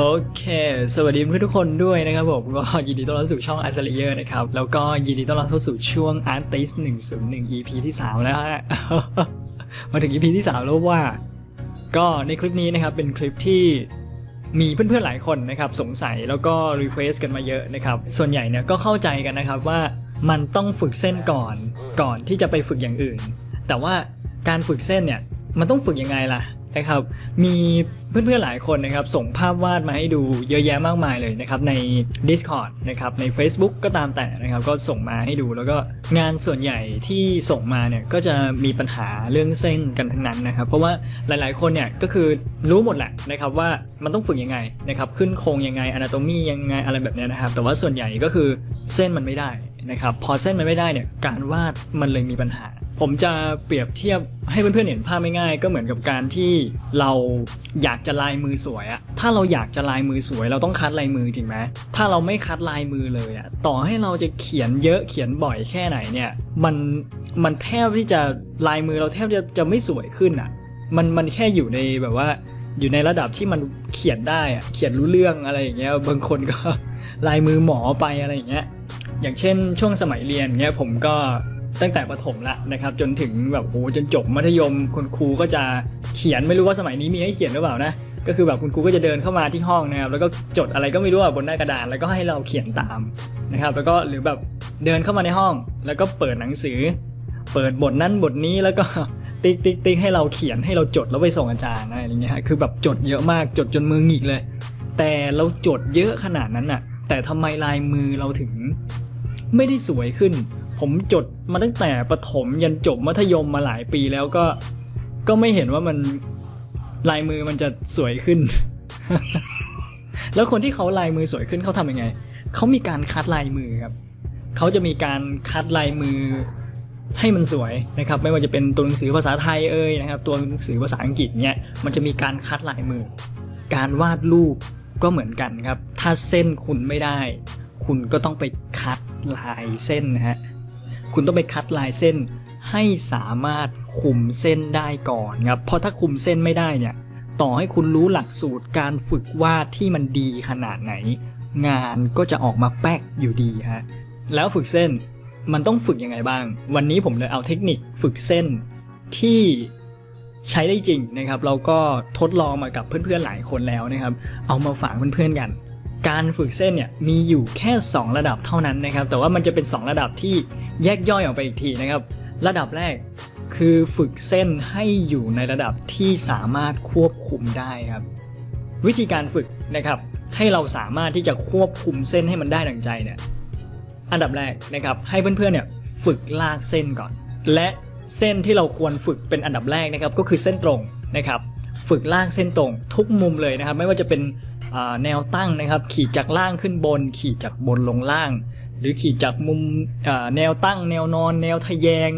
โอเค สวัสดีเพื่อนทุกคนด้วยนะครับผมก็ยินดีต้อนรับสู่ช่อง a s l a y e r นะครับ แล้วก็ยินดีต้อนรับเข้าสู่ช่วง Artist 101 EP ที่ 3 แล้วฮะ มาถึง EP ที่ 3 แล้วว่า ก็ในคลิปนี้นะครับ เป็นคลิปที่มีเพื่อนๆหลายคนนะครับ สงสัยแล้วก็รีเควสกันมาเยอะนะครับ ส่วนใหญ่เนี่ยก็เข้าใจกันนะครับว่ามันต้องฝึกเส้นก่อนก่อนที่จะไปฝึกอย่างอื่น แต่ว่าการฝึกเส้นเนี่ยมันต้องฝึกยังไงล่ะ นะครับ มีเพื่อนๆหลายคนนะครับส่งภาพวาดมาให้ดูเยอะแยะมากมายเลยนะครับใน Discord นะครับใน Facebook ก็ตามแต่นะครับก็ส่งมาให้ดูแล้วก็งานส่วนใหญ่ที่ส่งมาเนี่ยก็จะมีปัญหาเรื่องเส้นกันทั้งนั้นนะครับ เพราะว่าหลายๆคนเนี่ยก็คือรู้หมดแหละนะครับว่ามันต้องฝึกยังไงนะครับขึ้นโครงยังไง Anatomy ยังไงอะไรแบบนี้นะครับแต่ว่าส่วนใหญ่ก็คือเส้นมันไม่ได้นะครับพอเส้นมันไม่ได้เนี่ยการวาดมันเลยมีปัญหา ผมจะเปรียบเทียบให้เพื่อนๆเห็นภาพไม่ง่ายๆก็เหมือนกับการที่เราอยากจะลายมือสวยอะถ้าเราอยากจะลายมือสวย เราต้องคัดลายมือจริงไหมถ้าเราไม่คัดลายมือเลยอะต่อให้เราจะเขียนเยอะเขียนบ่อยแค่ไหนเนี่ยมันมันแทบที่จะลายมือเราแทบจะจะไม่สวยขึ้นอะมันมันแค่อยู่ในแบบว่า อยู่ในระดับที่มันเขียนได้อะเขียนรู้เรื่องอะไรอย่างเงี้ยบางคนก็ลายมือหมอไปอะไรอย่างเงี้ยอย่างเช่น ช่วงสมัยเรียนเนี้ยผมก็ ตั้งแต่ประถมละนะครับ จนถึงแบบโหจนจบมัธยมคุณครูก็จะเขียนไม่รู้ว่าสมัยนี้มีให้เขียนหรือเปล่านะก็คือแบบคุณครูก็จะเดินเข้ามาที่ห้องนะครับแล้วก็จดอะไรก็ไม่รู้บนหน้ากระดาษแล้วก็ให้เราเขียนตามนะครับ แล้วก็หรือแบบเดินเข้ามาในห้อง แล้วก็เปิดหนังสือ เปิดบทนั้นบทนี้แล้วก็ติ๊กติ๊กติ๊กให้เราเขียนให้เราจดแล้วไปส่งอาจารย์อะไรอย่างเงี้ยคือแบบจดเยอะมากจดจนมือหงิกเลย แต่เราจดเยอะขนาดนั้นน่ะ แต่ทำไมลายมือเราถึงไม่ได้สวยขึ้น ผมจดมาตั้งแต่ประถมยันจบมัธยมมาหลายปีแล้วก็ก็ไม่เห็นว่ามันลายมือมันจะสวยขึ้น แล้วคนที่เขาลายมือสวยขึ้นเขาทำยังไง เขามีการคัดลายมือครับ เขาจะมีการคัดลายมือให้มันสวยนะครับ ไม่ว่าจะเป็นตัวหนังสือภาษาไทยเอ่ยนะครับ ตัวหนังสือภาษาอังกฤษเนี่ยมันจะมีการคัดลายมือ การวาดรูปก็เหมือนกันครับ ถ้าเส้นคุณไม่ได้ คุณก็ต้องไปคัดลายเส้นนะฮะ คุณต้องไปคัดลายเส้น ให้สามารถคุมเส้นได้ก่อนครับเพราะถ้าคุมเส้นไม่ได้เนี่ยต่อให้คุณรู้หลักสูตรการฝึกวาดที่มันดีขนาดไหน งานก็จะออกมาแป๊กอยู่ดีฮะแล้วฝึกเส้นมันต้องฝึกยังไงบ้าง วันนี้ผมเลยเอาเทคนิคฝึกเส้นที่ใช้ได้จริงนะครับ เราก็ทดลองมากับเพื่อนๆหลายคนแล้วนะครับ เอามาฝากเพื่อนๆกัน การฝึกเส้นเนี่ยมีอยู่แค่ 2 ระดับเท่านั้นนะครับ แต่ว่ามันจะเป็น 2 ระดับที่แยกย่อยออกไปอีกทีนะครับ ระดับแรกคือฝึกเส้นให้อยู่ในระดับที่สามารถควบคุมได้ครับ วิธีการฝึกนะครับให้เราสามารถที่จะควบคุมเส้นให้มันได้ดังใจเนี่ยอันดับแรกนะครับให้เพื่อนๆเนี่ยฝึกลากเส้นก่อน และเส้นที่เราควรฝึกเป็นอันดับแรกนะครับก็คือเส้นตรงนะครับ ฝึกลากเส้นตรงทุกมุมเลยนะครับ ไม่ว่าจะเป็น แนวตั้งนะครับ ขีดจากล่างขึ้นบน ขีดจากบนลงล่าง หรือขีดจากมุมแนวตั้ง แนวนอน แนวทะแยง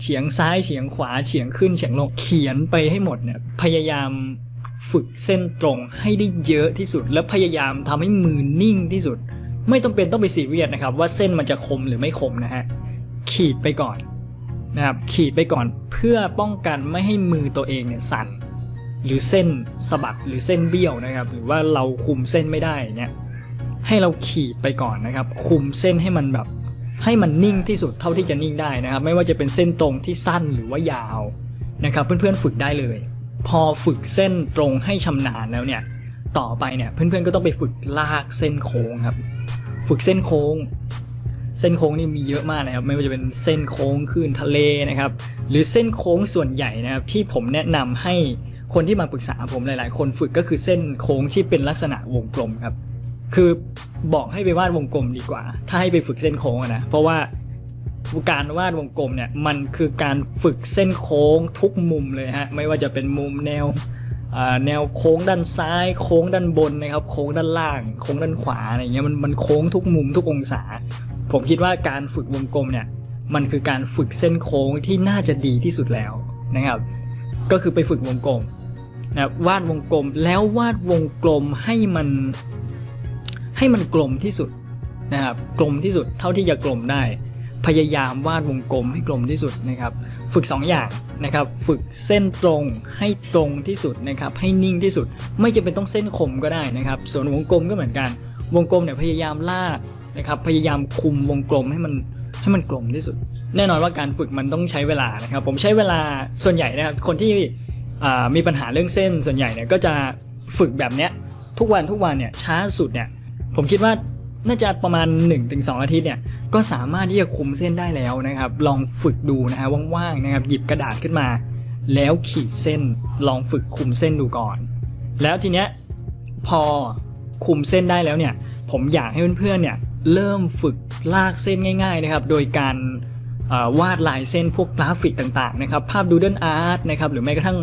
เฉียงซ้ายเฉียงขวาเฉียงขึ้นเฉียงลงเขียนไปให้หมดเนี่ยพยายามฝึกเส้นตรงให้ได้เยอะที่สุด และพยายามทำให้มือนิ่งที่สุด ไม่ต้องเป็นต้องไปซีเรียสนะครับ ว่าเส้นมันจะคมหรือไม่คมนะฮะขีดไปก่อนนะครับขีดไปก่อนเพื่อป้องกันไม่ให้มือตัวเองเนี่ยสั่น หรือเส้นสะบัดหรือเส้นเบี้ยวนะครับ หรือว่าเราคุมเส้นไม่ได้เนี่ยให้เราขีดไปก่อนนะครับ คุมเส้นให้มันแบบ ให้มันนิ่งที่สุดเท่าที่จะนิ่งได้นะครับ ไม่ว่าจะเป็นเส้นตรงที่สั้นหรือว่ายาวนะครับ เพื่อนๆฝึกได้เลย พอฝึกเส้นตรงให้ชำนาญแล้วเนี่ยต่อไปเนี่ยเพื่อนๆก็ต้องไปฝึกลากเส้นโค้งครับ ฝึกเส้นโค้ง เส้นโค้งนี่มีเยอะมากนะครับ ไม่ว่าจะเป็นเส้นโค้งคลื่นทะเลนะครับ หรือเส้นโค้งส่วนใหญ่นะครับ ที่ผมแนะนำให้ คนที่มาปรึกษาผมหลาย ๆ คนฝึกก็คือเส้นโค้งที่เป็นลักษณะวงกลมครับ คือบอกให้ไปวาดวงกลมดีกว่า ถ้าให้ไปฝึกเส้นโค้งนะเพราะว่าการวาดวงกลมเนี่ยมันคือการฝึกเส้นโค้งทุกมุมเลยฮะไม่ว่าจะเป็นมุมแนวแนวโค้งด้านซ้าย โค้งด้านบนนะครับ โค้งด้านล่าง โค้งด้านขวาอะไรเงี้ยมันมันโค้งทุกมุมทุกองศา ผมคิดว่าการฝึกวงกลมเนี่ยมันคือการฝึกเส้นโค้งที่น่าจะดีที่สุดแล้วนะครับ ก็คือไปฝึกวงกลม นะวาดวงกลมแล้ววาดวงกลมให้มันให้มันกลมที่สุดนะครับกลมที่สุดเท่าที่จะกลมได้ พยายามวาดวงกลมให้กลมที่สุดนะครับ ฝึก 2 อย่างนะครับ ฝึกเส้นตรงให้ตรงที่สุดนะครับ ให้นิ่งที่สุด ไม่จำเป็นต้องเส้นคมก็ได้นะครับ ส่วนวงกลมก็เหมือนกัน วงกลมเนี่ยพยายามลากนะครับ พยายามคุมวงกลมให้มันให้มันกลมที่สุด แน่นอนว่าการฝึกมันต้องใช้เวลานะครับ ผมใช้เวลาส่วนใหญ่นะครับ คนที่ มีปัญหาเรื่องเส้นส่วนใหญ่เนี่ยก็จะฝึกแบบเนี้ยทุกวันทุกวันเนี่ยช้าสุดเนี่ยผมคิดว่าน่าจะประมาณ 1-2 อาทิตย์เนี่ยก็สามารถที่จะคุมเส้นได้แล้วนะครับ ลองฝึกดูนะฮะว่างๆนะครับหยิบกระดาษขึ้นมา แล้วขีดเส้นลองฝึกคุมเส้นดูก่อน แล้วทีเนี้ยพอคุมเส้นได้แล้วเนี่ยผมอยากให้เพื่อนๆเนี่ยเริ่มฝึกลากเส้นง่าย ๆนะครับ โดยการวาดลายเส้นพวกกราฟิกต่างๆนะครับภาพดูเดิลอาร์ตนะครับหรือแม้กระทั่ง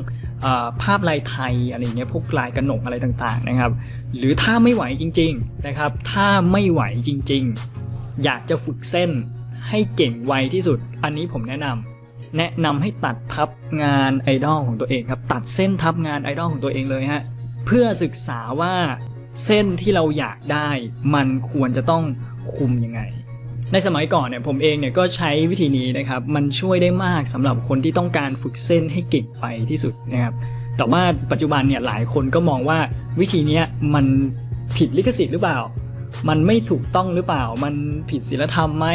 ภาพลายไทยอะไรเงี้ยพวกลายกระหนกอะไรต่างๆนะครับ หรือถ้าไม่ไหวจริงๆนะครับ ถ้าไม่ไหวจริงๆ อยากจะฝึกเส้นให้เก่งไวที่สุด อันนี้ผมแนะนำแนะนำให้ตัดทับงานไอดอลของตัวเองครับ ตัดเส้นทับงานไอดอลของตัวเองเลยฮะเพื่อศึกษาว่าเส้นที่เราอยากได้ มันควรจะต้องคุมยังไง ในสมัยก่อนเนี่ยผมเองเนี่ยก็ใช้วิธีนี้นะครับ มันช่วยได้มากสำหรับคนที่ต้องการฝึกเส้นให้เก่งไปที่สุดนะครับ แต่ว่าปัจจุบันเนี่ยหลายคนก็มองว่าวิธีนี้มันผิดลิขสิทธิ์หรือเปล่า มันไม่ถูกต้องหรือเปล่า มันผิดศีลธรรมไหม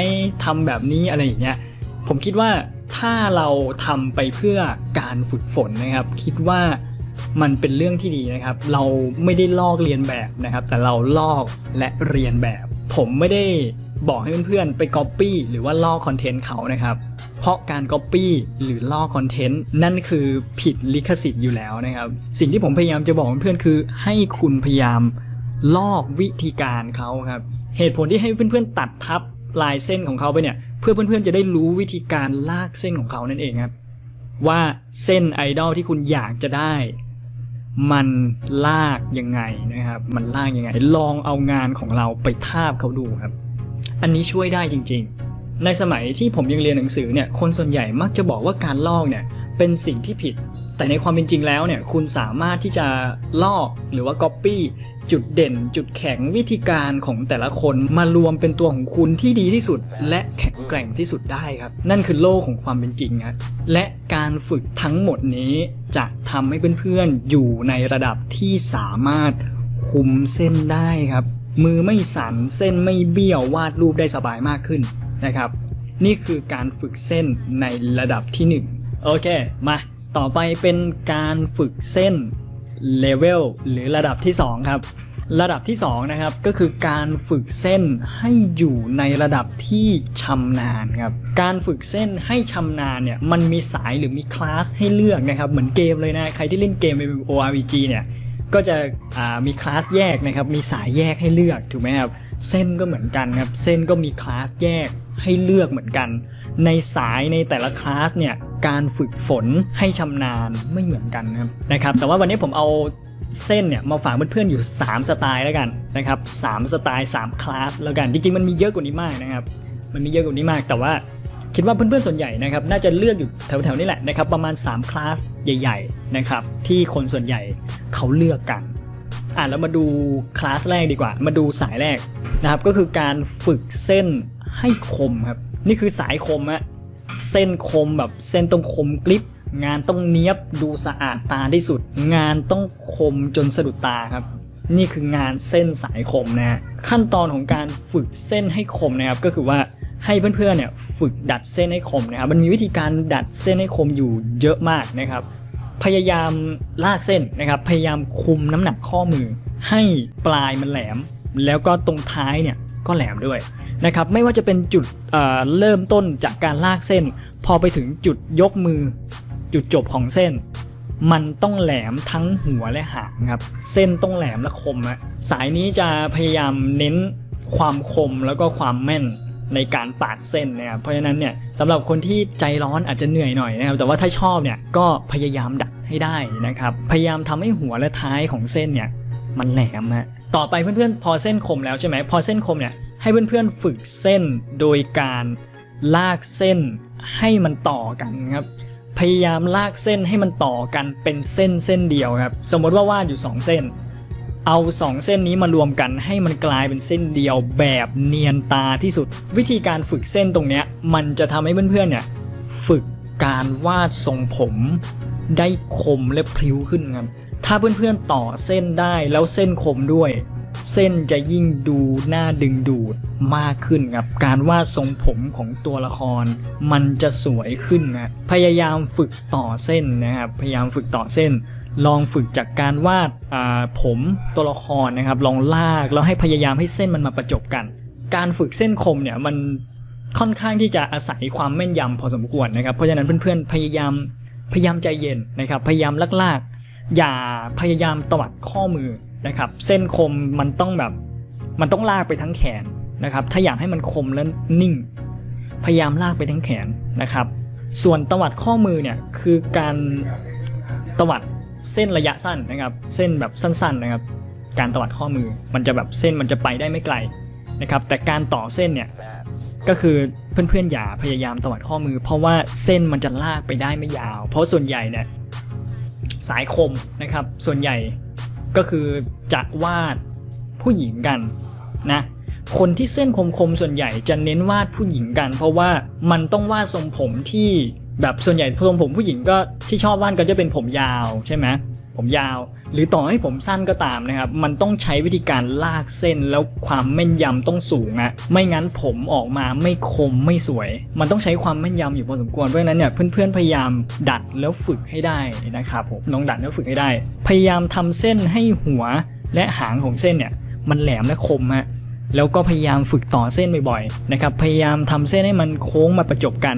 ทำแบบนี้อะไรอย่างเงี้ย ผมคิดว่าถ้าเราทำไปเพื่อการฝึกฝนนะครับ คิดว่ามันเป็นเรื่องที่ดีนะครับ เราไม่ได้ลอกเรียนแบบนะครับ แต่เราลอกและเรียนแบบ ผมไม่ได้ บอกให้เพื่อนๆไปก๊อปปี้หรือว่าลอกคอนเทนต์เขานะครับ เพราะการก๊อปปี้หรือลอกคอนเทนต์นั่นคือผิดลิขสิทธิ์อยู่แล้วนะครับ สิ่งที่ผมพยายามจะบอกเพื่อนๆคือ ให้คุณพยายามลอกวิธีการเขาครับเหตุผลที่ให้เพื่อนๆตัดทับลายเส้นของเขาไปเนี่ย เพื่อเพื่อนๆจะได้รู้วิธีการลากเส้นของเขานั่นเองครับว่าเส้นไอดอลที่คุณอยากจะได้ มันลากยังไงนะครับ มันลากยังไง ลองเอางานของเราไปทาบเขาดูครับ อันนี้ช่วยได้จริง ๆ ในสมัยที่ผมยังเรียนหนังสือเนี่ย คนส่วนใหญ่มักจะบอกว่าการลอกเนี่ยเป็นสิ่งที่ผิด แต่ในความเป็นจริงแล้วเนี่ย คุณสามารถที่จะลอกหรือว่าก๊อปปี้จุดเด่น จุดแข็งวิธีการของแต่ละคนมารวมเป็นตัวของคุณที่ดีที่สุด และแข็งแกร่งที่สุดได้ครับ นั่นคือโลกของความเป็นจริงครับและการฝึกทั้งหมดนี้จะทำให้เพื่อนๆอยู่ในระดับที่สามารถคุมเส้นได้ครับ มือไม่สั่นเส้นไม่เบี้ยววาดรูปได้สบายมากขึ้นนะครับ นี่คือการฝึกเส้นในระดับที่ 1 โอเค มา ต่อไปเป็นการฝึกเส้นเลเวลหรือระดับที่ 2 ครับ ระดับที่ 2 นะครับ ก็คือการฝึกเส้นให้อยู่ในระดับที่ชำนาญครับ การฝึกเส้นให้ชำนาญเนี่ยมันมีสายหรือมีคลาสให้เลือกนะครับ เหมือนเกมเลยนะ ใครที่เล่นเกม MMORPG เนี่ย ก็จะมีคลาสแยกนะครับ มีสายแยกให้เลือกถูกไหมครับเส้นก็เหมือนกันครับ เส้นก็มีคลาสแยกให้เลือกเหมือนกัน ในสายในแต่ละคลาสเนี่ยการฝึกฝนให้ชำนาญไม่เหมือนกันนะครับนะครับ แต่ว่าวันนี้ผมเอาเส้นเนี่ยมาฝากเพื่อนๆอยู่ 3 สไตล์แล้วกันนะครับ3สไตล์3คลาสแล้วกัน จริงๆมันมีเยอะกว่านี้มากนะครับ มันมีเยอะกว่านี้มากแต่ว่า คิดว่าเพื่อนๆส่วนใหญ่นะครับน่าจะเลือกอยู่แถวๆนี้แหละนะครับประมาณ 3 คลาสใหญ่ๆนะครับที่คนส่วนใหญ่เขาเลือกกันอะแล้วมาดูคลาสแรกดีกว่า มาดูสายแรกนะครับก็คือการฝึกเส้นให้คมครับนี่คือสายคมอะเส้นคมแบบเส้นต้องคมกริบงานต้องเนี้ยบดูสะอาดตาที่สุด งานต้องคมจนสะดุดตาครับ นี่คืองานเส้นสายคมนะฮะขั้นตอนของการฝึกเส้นให้คมนะครับก็คือว่า ให้เพื่อนๆเนี่ยฝึกดัดเส้นให้คมนะครับมันมีวิธีการดัดเส้นให้คมอยู่เยอะมากนะครับ พยายามลากเส้นนะครับ พยายามคุมน้ำหนักข้อมือ ให้ปลายมันแหลม แล้วก็ตรงท้ายเนี่ยก็แหลมด้วยนะครับ ไม่ว่าจะเป็นจุดเเริ่มต้นจากการลากเส้น พอไปถึงจุดยกมือ จุดจบของเส้น มันต้องแหลมทั้งหัวและหางครับเส้นต้องแหลมและคมอะสายนี้จะพยายามเน้นความคมแล้วก็ความแม่น ในการปาดเส้นนะครับเพราะฉะนั้นเนี่ยสำหรับคนที่ใจร้อนอาจจะเหนื่อยหน่อยนะครับแต่ว่าถ้าชอบเนี่ยก็พยายามดัดให้ได้นะครับพยายามทำให้หัวและท้ายของเส้นเนี่ยมันแหลมฮะต่อไปเพื่อนๆ พอเส้นคมแล้วใช่ไหมพอเส้นคมเนี่ยให้เพื่อนๆฝึกเส้นโดยการลากเส้นให้มันต่อกันครับพยายามลากเส้นให้มันต่อกันเป็นเส้นเส้นเดียวครับสมมติว่าวาดอยู่ 2 เส้น เอา 2 เส้นนี้มารวมกันให้มันกลายเป็นเส้นเดียวแบบเนียนตาที่สุด วิธีการฝึกเส้นตรงเนี้ยมันจะทำให้เพื่อนๆเนี่ยฝึกการวาดทรงผมได้คมและพริ้วขึ้นครับถ้าเพื่อนๆต่อเส้นได้แล้วเส้นคมด้วย เส้นจะยิ่งดูน่าดึงดูดมากขึ้นครับการวาดทรงผมของตัวละคร มันจะสวยขึ้นนะพยายามฝึกต่อเส้นนะครับพยายามฝึกต่อเส้น ลองฝึกจากการวาดผมตัวละครนะครับ ลองลากแล้วให้พยายามให้เส้นมันมาประจบกัน การฝึกเส้นคมเนี่ยมันค่อนข้างที่จะอาศัยความแม่นยำพอสมควรนะครับ เพราะฉะนั้นเพื่อนๆพยายามพยายามใจเย็นนะครับ พยายามลากๆ อย่าพยายามตวัดข้อมือนะครับ เส้นคมมันต้องแบบมันต้องลากไปทั้งแขนนะครับ ถ้าอยากให้มันคมและนิ่ง พยายามลากไปทั้งแขนนะครับ ส่วนตวัดข้อมือเนี่ยคือการตวัด เส้นระยะสั้นนะครับ เส้นแบบสั้นๆนะครับ การตวัดข้อมือมันจะแบบเส้นมันจะไปได้ไม่ไกลนะครับ แต่การต่อเส้นเนี่ยก็คือเพื่อนๆอย่าพยายามตวัดข้อมือ เพราะว่าเส้นมันจะลากไปได้ไม่ยาว เพราะส่วนใหญ่เนี่ยสายคมนะครับ ส่วนใหญ่ก็คือจะวาดผู้หญิงกันนะคนที่เส้นคมๆส่วนใหญ่จะเน้นวาดผู้หญิงกัน เพราะว่ามันต้องวาดทรงผมที่ แบบส่วนใหญ่ทรงผมผู้หญิงก็ที่ชอบวาดก็จะเป็นผมยาวใช่ไหมผมยาว หรือต่อให้ผมสั้นก็ตามนะครับ มันต้องใช้วิธีการลากเส้นแล้วความแม่นยำต้องสูงอะไม่งั้นผมออกมาไม่คมไม่สวย มันต้องใช้ความแม่นยำอยู่พอสมควรเพราะฉะนั้นเนี่ยเพื่อนๆพยายามดัดแล้วฝึกให้ได้นะครับผมลองดัดแล้วฝึกให้ได้ พยายามทำเส้นให้หัวและหางของเส้นเนี่ยมันแหลมและคมฮะแล้วก็พยายามฝึกต่อเส้นบ่อยๆนะครับพยายามทำเส้นให้มันโค้งมาประจบกัน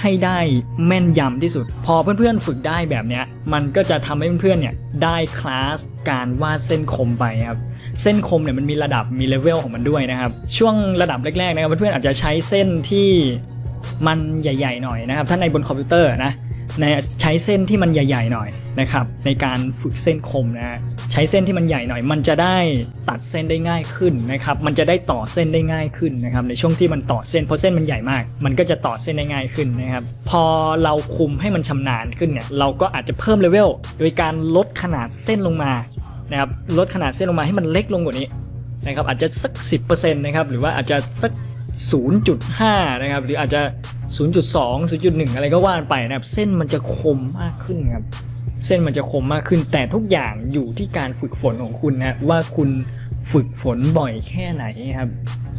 ให้ได้แม่นยำที่สุด พอเพื่อนๆฝึกได้แบบเนี้ยมันก็จะทำให้เพื่อนๆเนี่ยได้คลาสการวาดเส้นคมไปครับเส้นคมเนี่ยมันมีระดับมีเลเวลของมันด้วยนะครับช่วงระดับแรกๆนะครับเพื่อนๆอาจจะใช้เส้นที่มันใหญ่ ๆ หน่อยนะครับถ้าในบนคอมพิวเตอร์นะ ในใช้เส้นที่มันใหญ่ ๆ หน่อยนะครับ ในการฝึกเส้นคมนะฮะใช้เส้นที่มันใหญ่หน่อย มันจะได้ตัดเส้นได้ง่ายขึ้นนะครับ มันจะได้ต่อเส้นได้ง่ายขึ้นนะครับ ในช่วงที่มันต่อเส้นเพราะเส้นมันใหญ่มาก มันก็จะต่อเส้นได้ง่ายขึ้นนะครับ พอเราคุมให้มันชำนาญขึ้นเนี่ย เราก็อาจจะเพิ่มเลเวลโดยการลดขนาดเส้นลงมานะครับ ลดขนาดเส้นลงมาให้มันเล็กลงกว่านี้นะครับ อาจจะสัก 10%นะครับ หรือว่าอาจจะสัก 0.5 นะครับ หรืออาจจะ 0.2 0.1 อะไรก็ว่าไปนะครับ เส้นมันจะคมมากขึ้นครับ เส้นมันจะคมมากขึ้น แต่ทุกอย่างอยู่ที่การฝึกฝนของคุณนะว่าคุณฝึกฝนบ่อยแค่ไหนครับ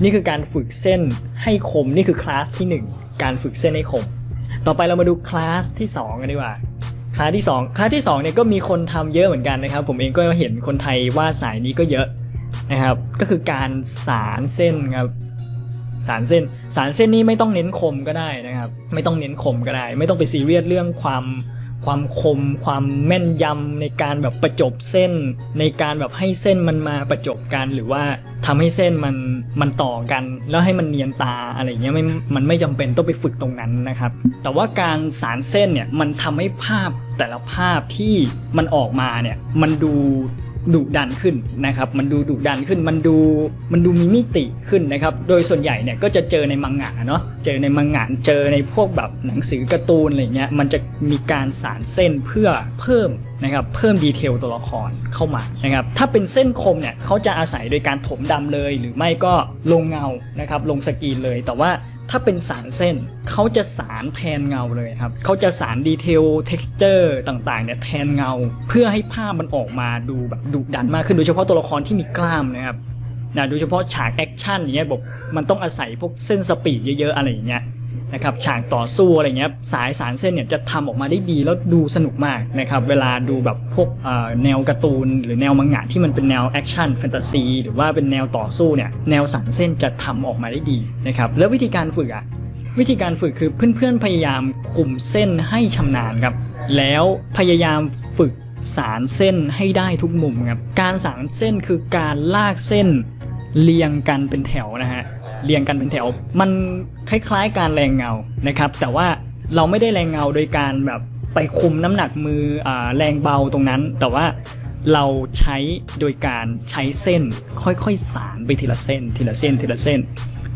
นี่คือการฝึกเส้นให้คมนี่คือคลาสที่ 1 การฝึกเส้นให้คม ต่อไปเรามาดูคลาสที่ 2 กันดีกว่าคลาสที่ 2 คลาสที่2เนี่ยก็มีคนทำเยอะเหมือนกันนะครับ ผมเองก็เห็นคนไทยวาดสายนี้ก็เยอะนะครับ ก็คือการสารเส้นครับ สารเส้น สารเส้นนี้ไม่ต้องเน้นคมก็ได้นะครับ ไม่ต้องเน้นคมก็ได้ ไม่ต้องไปซีเรียสเรื่องความความคมความแม่นยำในการแบบประจบเส้น ในการแบบให้เส้นมันมาประจบกันหรือว่าทำให้เส้นมันมันต่อกัน แล้วให้มันเนียนตาอะไรเงี้ยไม่มันไม่จำเป็นต้องไปฝึกตรงนั้นนะครับ แต่ว่าการสารเส้นเนี่ยมันทำให้ภาพแต่ละภาพที่มันออกมาเนี่ยมันดู ดุดันขึ้นนะครับ มันดูดุดันขึ้น มันดูมันดูมีมิติขึ้นนะครับ โดยส่วนใหญ่เนี่ยก็จะเจอในมังงะเนาะ เจอในมังงะ เจอในพวกแบบหนังสือการ์ตูนอะไรเงี้ย มันจะมีการสารเส้นเพื่อเพิ่มนะครับ เพิ่มดีเทลตัวละครเข้ามานะครับ ถ้าเป็นเส้นคมเนี่ยเขาจะอาศัยโดยการถมดำเลย หรือไม่ก็ลงเงานะครับ ลงสกรีนเลย แต่ว่า ถ้าเป็นสารเส้นเขาจะสารแทนเงาเลยครับเขาจะสารดีเทลเท็กซ์เจอร์ต่างๆเนี่ยแทนเงา เพื่อให้ภาพมันออกมาดูแบบดุดันมากขึ้นโดยเฉพาะตัวละครที่มีกล้ามนะครับนะโดยเฉพาะฉากแอคชั่นอย่างเงี้ยบอกมันต้องอาศัยพวกเส้นสปีดเยอะๆอะไรอย่างเงี้ย นะครับฉากต่อสู้อะไรเงี้ยสายสารเส้นเนี่ยจะทำออกมาได้ดีแล้วดูสนุกมากนะครับเวลาดูแบบพวกแนวการ์ตูน หรือแนวมังงะที่มันเป็นแนวแอคชั่นแฟนตาซีหรือว่าเป็นแนวต่อสู้เนี่ยแนวสารเส้นจะทำออกมาได้ดีนะครับแล้ววิธีการฝึกอะวิธีการฝึกคือเพื่อนๆพยายามคุมเส้นให้ชำนาญครับแล้วพยายามฝึกสารเส้นให้ได้ทุกมุมครับการสารเส้นคือการลากเส้นเรียงกันเป็นแถวนะฮะ เรียงกันเป็นแถว มันคล้ายๆ การแรงเงานะครับ แต่ว่าเราไม่ได้แรงเงาโดยการแบบไปคุมน้ำหนักมืออแรงเบาตรงนั้น แต่ว่าเราใช้โดยการใช้เส้นค่อยๆ สานไปทีละเส้น ทีละเส้นทีละเส้น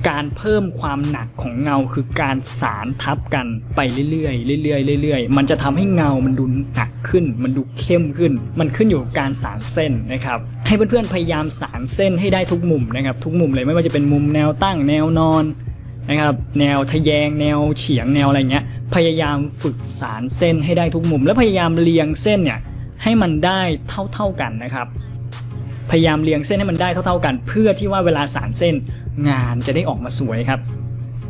การเพิ่มความหนักของเงาคือการสารทับกันไปเรื่อยๆเรื่อยๆเรื่อยๆ มันจะทำให้เงามันดูหนักขึ้น มันดูเข้มขึ้น มันขึ้นอยู่กับการสารเส้นนะครับ ให้เพื่อนๆพยายามสารเส้นให้ได้ทุกมุมนะครับ ทุกมุมเลยไม่ว่าจะเป็นมุมแนวตั้งแนวนอนนะครับแนวทะแยงแนวเฉียงแนวอะไรเงี้ยพยายามฝึกสารเส้นให้ได้ทุกมุม และพยายามเรียงเส้นเนี่ยให้มันได้เท่าๆกันนะครับ พยายามเรียงเส้นให้มันได้เท่า ๆกัน เพื่อที่ว่าเวลาสารเส้น งานจะได้ออกมาสวยครับ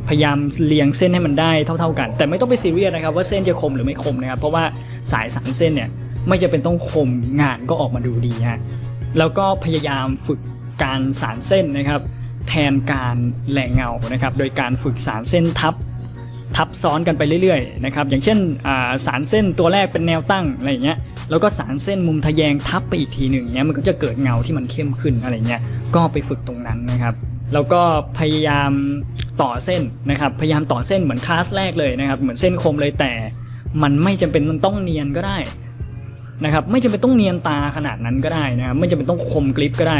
พยายามเรียงเส้นให้มันได้เท่า ๆกัน แต่ไม่ต้องไปซีเรียสนะครับ ว่าเส้นจะคมหรือไม่คมนะครับ เพราะว่าสายสารเส้นเนี่ยไม่จะเป็นต้องคมงานก็ออกมาดูดีฮะแล้วก็พยายามฝึกการสารเส้นนะครับ แทนการแหลงเงานะครับ โดยการฝึกสารเส้นทับทับซ้อนกันไปเรื่อยๆนะครับอย่างเช่นสารเส้นตัวแรกเป็นแนวตั้งอะไรอย่างเงี้ยแล้วก็สารเส้นมุมทะแยงทับไปอีกทีหนึ่งเนี้ยมันก็จะเกิดเงาที่มันเข้มขึ้นอะไรเงี้ยก็ไปฝึกตรงนั้นนะครับ แล้วก็พยายามต่อเส้นนะครับ พยายามต่อเส้นเหมือนคลาสแรกเลยนะครับ เหมือนเส้นคมเลยแต่มันไม่จำเป็นมันต้องเนียนก็ได้นะครับ ไม่จำเป็นต้องเนียนตาขนาดนั้นก็ได้นะครับ ไม่จำเป็นต้องคมกริปก็ได้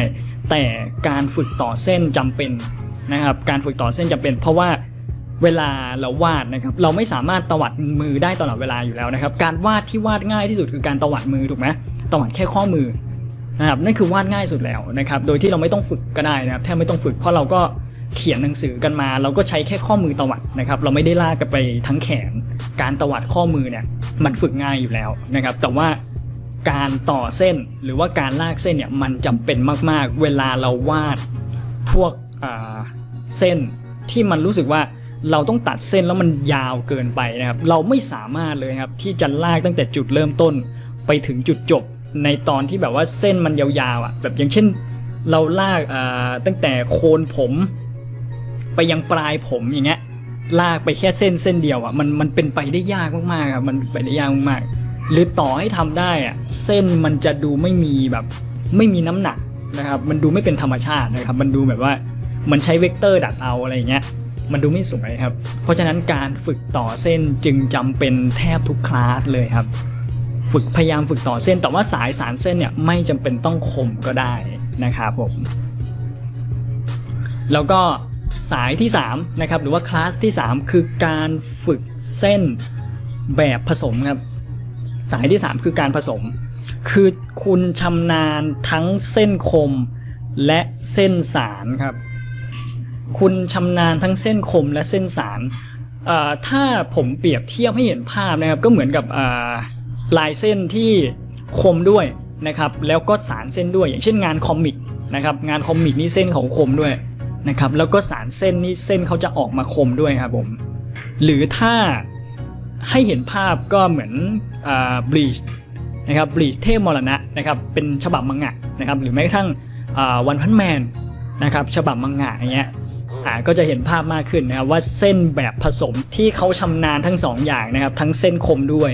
แต่การฝึกต่อเส้นจำเป็นนะครับ การฝึกต่อเส้นจำเป็น เพราะว่าเวลาเราวาดนะครับ เราไม่สามารถตวัดมือได้ตลอดเวลาอยู่แล้วนะครับ การวาดที่วาดง่ายที่สุดคือการตวัดมือถูกไหมตวัดแค่ข้อมือ นะครับนั่นคือวาดง่ายสุดแล้วนะครับโดยที่เราไม่ต้องฝึกก็ได้นะครับแทบไม่ต้องฝึกเพราะเราก็เขียนหนังสือกันมา เราก็ใช้แค่ข้อมือตวัดนะครับเราไม่ได้ลากกันไปทั้งแขน การตวัดข้อมือเนี่ยมันฝึกง่ายอยู่แล้วนะครับแต่ว่าการต่อเส้นหรือว่าการลากเส้นเนี่ยมันจำเป็นมากๆ เวลาเราวาดพวกเส้นที่มันรู้สึกว่าเราต้องตัดเส้นแล้วมันยาวเกินไปนะครับ เราไม่สามารถเลยครับที่จะลากตั้งแต่จุดเริ่มต้นไปถึงจุดจบ ในตอนที่แบบว่าเส้นมันยาวๆอะแบบอย่างเช่นเราลากตั้งแต่โคนผม ไปยังปลายผมอย่างเงี้ยลากไปแค่เส้นเส้นเดียวอะมันมันเป็นไปได้ยากมากๆครับมันไปได้ยากมากๆหรือต่อให้ทำได้อะเส้นมันจะดูไม่มีแบบไม่มีน้ำหนักนะครับ มันดูไม่เป็นธรรมชาตินะครับ มันดูแบบว่ามันใช้เวกเตอร์ดัดเอาอะไรเงี้ยมันดูไม่สวยครับ เพราะฉะนั้นการฝึกต่อเส้นจึงจำเป็นแทบทุกคลาสเลยครับ ฝึกพยายามฝึกต่อเส้น แต่ว่าสายสารเส้นเนี่ยไม่จำเป็นต้องคมก็ได้นะครับผม แล้วก็สายที่3นะครับหรือว่าคลาสที่ 3 คือการฝึกเส้นแบบผสมครับ สายที่ 3 คือการผสม คือคุณชำนาญทั้งเส้นคมและเส้นสารครับ คุณชำนาญทั้งเส้นคมและเส้นสารถ้าผมเปรียบเทียบให้เห็นภาพนะครับก็เหมือนกับ ลายเส้นที่คมด้วยนะครับ แล้วก็สารเส้นด้วยอย่างเช่นงานคอมิกนะครับงานคอมิกนี่เส้นของคมด้วยนะครับแล้วก็สารเส้นนี่เส้นเขาจะออกมาคมด้วยครับผมหรือถ้าให้เห็นภาพก็เหมือนบลีชนะครับบลีชเทพมรณะนะครับเป็นฉบับมังงะนะครับหรือแม้กระทั่งวันพันแมนนะครับฉบับมังงะอย่างเงี้ย อ่าก็จะเห็นภาพมากขึ้นนะครับว่าเส้นแบบผสมที่เขาชำนาญทั้งสองอย่างนะครับ ทั้งเส้นคมด้วย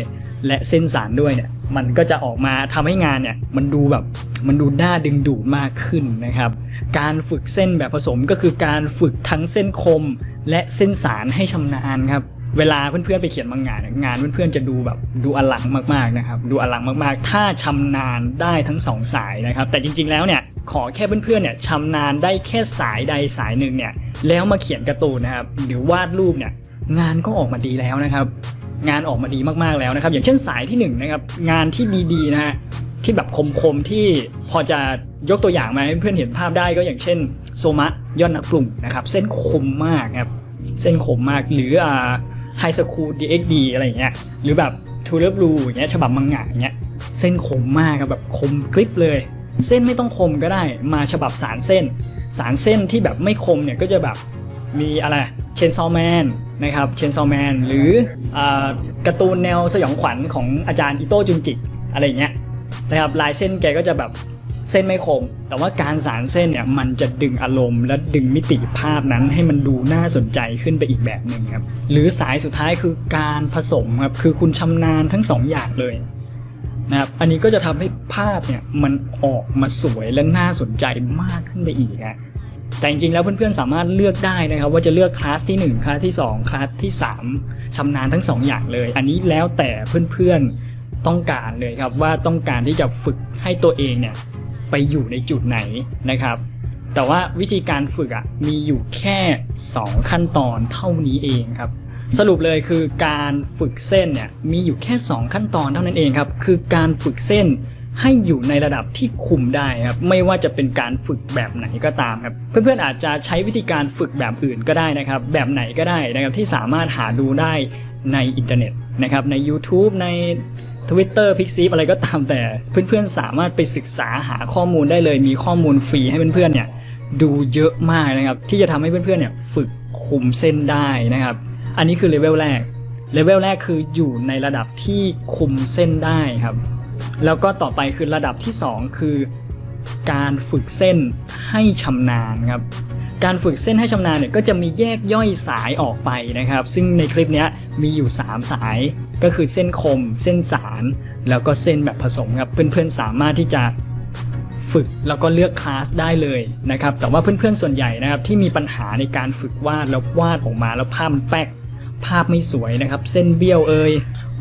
และเส้นสารด้วยเนี่ยมันก็จะออกมาทำให้งานเนี่ยมันดูแบบมันดูน่าดึงดูดมากขึ้นนะครับ การฝึกเส้นแบบผสมก็คือการฝึกทั้งเส้นคมและเส้นสารให้ชำนาญครับ เวลาเพื่อนๆไปเขียนบางงานเนี่ยงานเพื่อนๆจะดูแบบดูอลังมากๆนะครับดูอลังมากๆ ถ้าชำนาญได้ทั้งสองสายนะครับแต่จริงๆแล้วเนี่ยขอแค่เพื่อนๆเนี่ยชำนาญได้แค่สายใดสายหนึ่งเนี่ยแล้วมาเขียนการ์ตูนนะครับหรือวาดรูปเนี่ยงานก็ออกมาดีแล้วนะครับ งานออกมาดีมากๆแล้วนะครับ อย่างเช่นสายที่หนึ่งนะครับงานที่ดีๆนะฮะที่แบบคมๆที่พอจะยกตัวอย่างมาให้เพื่อนเห็นภาพได้ก็อย่างเช่นโซมะยอดนักกลุ่มนะครับเส้นคมมากครับเส้นคมมากหรืออ่า ไฮสคูลดีเอ็กดีอะไรอย่างเงี้ยหรือแบบทูเลอร์บลูอย่างเงี้ยฉบับมังงะอย่างเงี้ยเส้นคมมากแบบคมกริบเลย เส้นไม่ต้องคมก็ได้มาฉบับสารเส้น สารเส้นที่แบบไม่คมเนี่ยก็จะแบบมีอะไรเชนซอแมนนะครับเชนซอแมนหรืออการ์ตูนแนวสยองขวัญของอาจารย์อิโต้จุนจิอะไรเงี้ยนะครับลายเส้นแกก็จะแบบ เส้นไม่คม แต่ว่าการสารเส้นเนี่ยมันจะดึงอารมณ์และดึงมิติภาพนั้นให้มันดูน่าสนใจขึ้นไปอีกแบบหนึ่งครับ หรือสายสุดท้ายคือการผสมครับ คือคุณชำนาญทั้งสองอย่างเลยนะครับ อันนี้ก็จะทำให้ภาพเนี่ยมันออกมาสวยและน่าสนใจมากขึ้นไปอีกฮะแต่จริงๆแล้วเพื่อนๆสามารถเลือกได้นะครับ ว่าจะเลือกคลาสที่ 1 คลาสที่ 2 คลาสที่ 3ชำนาญทั้ง2อย่างเลย อันนี้แล้วแต่เพื่อนๆ ต้องการเลยครับว่าต้องการที่จะฝึกให้ตัวเองเนี่ยไปอยู่ในจุดไหนนะครับ แต่ว่าวิธีการฝึกอะมีอยู่แค่ 2 ขั้นตอนเท่านี้เองครับ สรุปเลยคือการฝึกเส้นเนี่ยมีอยู่แค่ 2 ขั้นตอนเท่านั้นเองครับ คือการฝึกเส้นให้อยู่ในระดับที่คุมได้ครับ ไม่ว่าจะเป็นการฝึกแบบไหนก็ตามครับ เพื่อนๆอาจจะใช้วิธีการฝึกแบบอื่นก็ได้นะครับ แบบไหนก็ได้นะครับที่สามารถหาดูได้ในอินเทอร์เน็ตนะครับใน YouTube ใน Twitter p i x i อะไรก็ตามแต่ เพื่อนๆสามารถไปศึกษาหาข้อมูลได้เลย มีข้อมูลฟรีให้เพื่อนๆเนี่ยดูเยอะมากนะครับ ที่จะทำให้เพื่อนๆเนี่ยฝึกคุมเส้นได้นะครับ อันนี้คือเลเวลแรกเลเวลแรกคืออยู่ในระดับที่คุมเส้นได้ครับ แล้วก็ต่อไปคือระดับที่ 2 คือการฝึกเส้นให้ชำนาญครับ การฝึกเส้นให้ชำนาญเนี่ยก็จะมีแยกย่อยสายออกไปนะครับ ซึ่งในคลิปนี้มีอยู่ 3 สาย ก็คือเส้นคม เส้นสาร แล้วก็เส้นแบบผสมครับ เพื่อนๆสามารถที่จะฝึกแล้วก็เลือกคลาสได้เลยนะครับ แต่ว่าเพื่อนๆส่วนใหญ่นะครับที่มีปัญหาในการฝึกวาดแล้ววาดออกมาแล้วภาพมันแป๊กภาพไม่สวยนะครับ เส้นเบี้ยวเอ่ย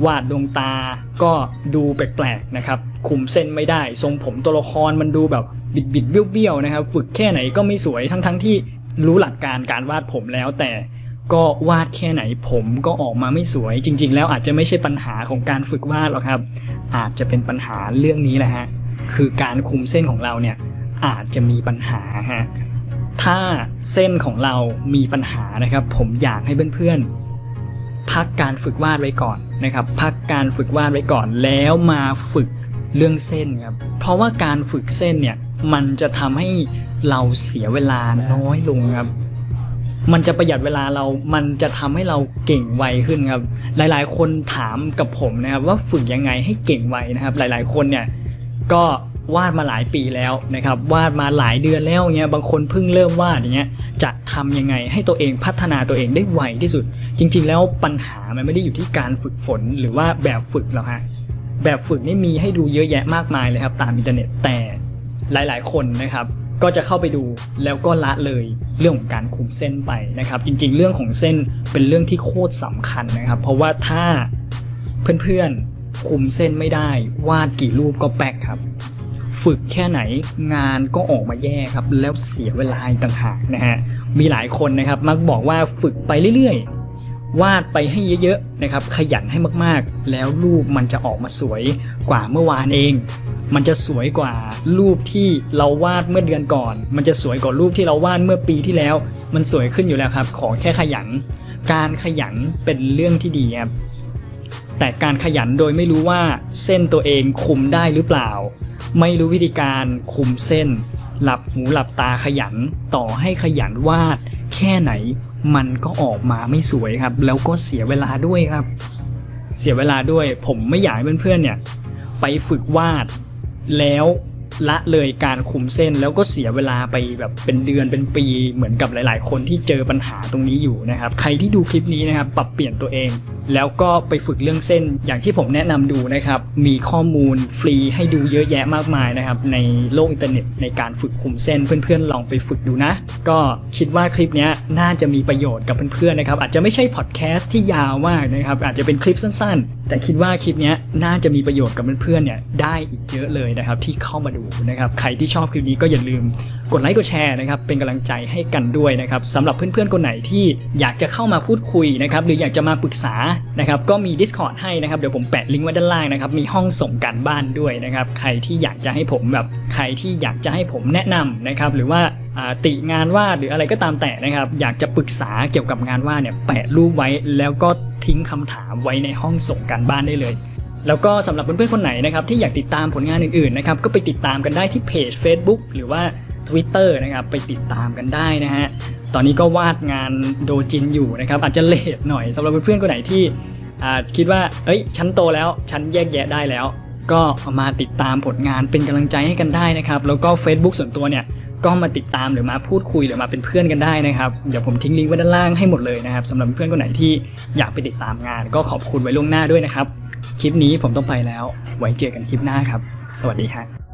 วาดดวงตาก็ดูแปลกๆนะครับ คุมเส้นไม่ได้ ทรงผมตัวละครมันดูแบบ บิดบิดๆเบี้ยวๆนะครับ ฝึกแค่ไหนก็ไม่สวยทั้งๆที่รู้หลักการการวาดผมแล้ว แต่ก็วาดแค่ไหนผมก็ออกมาไม่สวย จริง ๆ แล้วอาจจะไม่ใช่ปัญหาของการฝึกวาดหรอกครับ อาจจะเป็นปัญหาเรื่องนี้แหละฮะคือการคุมเส้นของเราเนี่ยอาจจะมีปัญหาฮะถ้าเส้นของเรามีปัญหานะครับ ผมอยากให้เพื่อนๆ พักการฝึกวาดไว้ก่อนนะครับ พักการฝึกวาดไว้ก่อนแล้วมาฝึกเรื่องเส้นครับเพราะว่าการฝึกเส้นเนี่ย มันจะทำให้เราเสียเวลาน้อยลงครับ มันจะประหยัดเวลาเรา มันจะทำให้เราเก่งไวขึ้นครับ หลายๆ คนถามกับผมนะครับ ว่าฝึกยังไงให้เก่งไวนะครับ หลาย ๆ คนเนี่ยก็วาดมาหลายปีแล้วนะครับ วาดมาหลายเดือนแล้วเงี้ยบางคนเพิ่งเริ่มวาดอย่างเงี้ยจะทำยังไงให้ตัวเองพัฒนาตัวเองได้ไวที่สุด จริง ๆ แล้วปัญหามันไม่ได้อยู่ที่การฝึกฝนหรือว่าแบบฝึกหรอกฮะแบบฝึกนี่มีให้ดูเยอะแยะมากมายเลยครับตามอินเทอร์เน็ตแต่ หลายๆ คนนะครับก็จะเข้าไปดูแล้วก็ละเลยเรื่องของการคุมเส้นไปนะครับ จริงๆ เรื่องของเส้นเป็นเรื่องที่โคตรสำคัญนะครับ เพราะว่าถ้าเพื่อนๆคุมเส้นไม่ได้วาดกี่รูปก็แป๊กครับ ฝึกแค่ไหนงานก็ออกมาแย่ครับ แล้วเสียเวลาต่างหากนะฮะมีหลายคนนะครับมักบอกว่าฝึกไปเรื่อยๆวาดไปให้เยอะๆนะครับขยันให้มากๆ แล้วรูปมันจะออกมาสวยกว่าเมื่อวานเอง มันจะสวยกว่ารูปที่เราวาดเมื่อเดือนก่อน มันจะสวยกว่ารูปที่เราวาดเมื่อปีที่แล้ว มันสวยขึ้นอยู่แล้วครับ ขอแค่ขยัน การขยันเป็นเรื่องที่ดีครับแต่การขยันโดยไม่รู้ว่าเส้นตัวเองคุมได้หรือเปล่า ไม่รู้วิธีการคุมเส้น หลับหูหลับตาขยันต่อให้ขยันวาด แค่ไหนมันก็ออกมาไม่สวยครับ แล้วก็เสียเวลาด้วยครับ เสียเวลาด้วยผมไม่อยากให้เพื่อนๆเนี่ย ไปฝึกวาด แล้วละเลยการคุมเส้นแล้วก็เสียเวลาไปแบบเป็นเดือนเป็นปีเหมือนกับหลาย ๆ คนที่เจอปัญหาตรงนี้อยู่นะครับ ใครที่ดูคลิปนี้นะครับ ปรับเปลี่ยนตัวเอง แล้วก็ไปฝึกเรื่องเส้นอย่างที่ผมแนะนำดูนะครับ มีข้อมูลฟรีให้ดูเยอะแยะมากมายนะครับ ในโลกอินเทอร์เน็ตในการฝึกคุมเส้นเพื่อนๆ ลองไปฝึกดูนะ ก็คิดว่าคลิปนี้น่าจะมีประโยชน์กับเพื่อนๆนะครับอาจจะไม่ใช่พอดแคสต์ที่ยาวมากนะครับอาจจะเป็นคลิปสั้นๆ แต่คิดว่าคลิปนี้น่าจะมีประโยชน์กับเพื่อนๆเนี่ยได้อีกเยอะเลยนะครับที่เข้ามาดูนะครับใครที่ชอบคลิปนี้ก็อย่าลืม กดไลค์กดแชร์นะครับเป็นกำลังใจให้กันด้วยนะครับสำหรับเพื่อนๆคนไหนที่อยากจะเข้ามาพูดคุยนะครับหรืออยากจะมาปรึกษานะครับก็มี Discord ให้นะครับเดี๋ยวผมแปะลิงก์ไว้ด้านล่างนะครับมีห้องส่งการบ้านด้วยนะครับใครที่อยากจะให้ผมแบบใครที่อยากจะให้ผมแนะนำนะครับหรือว่าติงานวาดหรืออะไรก็ตามแต่นะครับ อยากจะปรึกษาเกี่ยวกับงานวาดเนี่ยแปะรูปไว้แล้วก็ทิ้งคำถามไว้ในห้องส่งการบ้านได้เลยแล้วก็สำหรับเพื่อนๆคนไหนนะครับที่อยากติดตามผลงานอื่นๆนะครับก็ไปติดตามกันได้ที่เพจ Facebook หรือว่า Twitter นะครับไปติดตามกันได้นะฮะตอนนี้ก็วาดงานโดจินอยู่นะครับอาจจะเลทหน่อยสำหรับเพื่อนๆคนไหนที่คิดว่าเอ้ยฉันโตแล้วฉันแยกแยะได้แล้ว ก็มาติดตามผลงานเป็นกำลังใจให้กันได้นะครับแล้วก็ Facebook ส่วนตัวเนี่ยก็มาติดตามหรือมาพูดคุยหรือมาเป็นเพื่อนกันได้นะครับเดี๋ยวผมทิ้งลิงก์ไว้ด้านล่างให้หมดเลยนะครับสำหรับเพื่อนคนไหนที่อยากไปติดตามงาน ก็ขอบคุณไว้ล่วงหน้าด้วยนะครับ คลิปนี้ผมต้องไปแล้ว ไว้เจอกันคลิปหน้าครับ สวัสดีครับ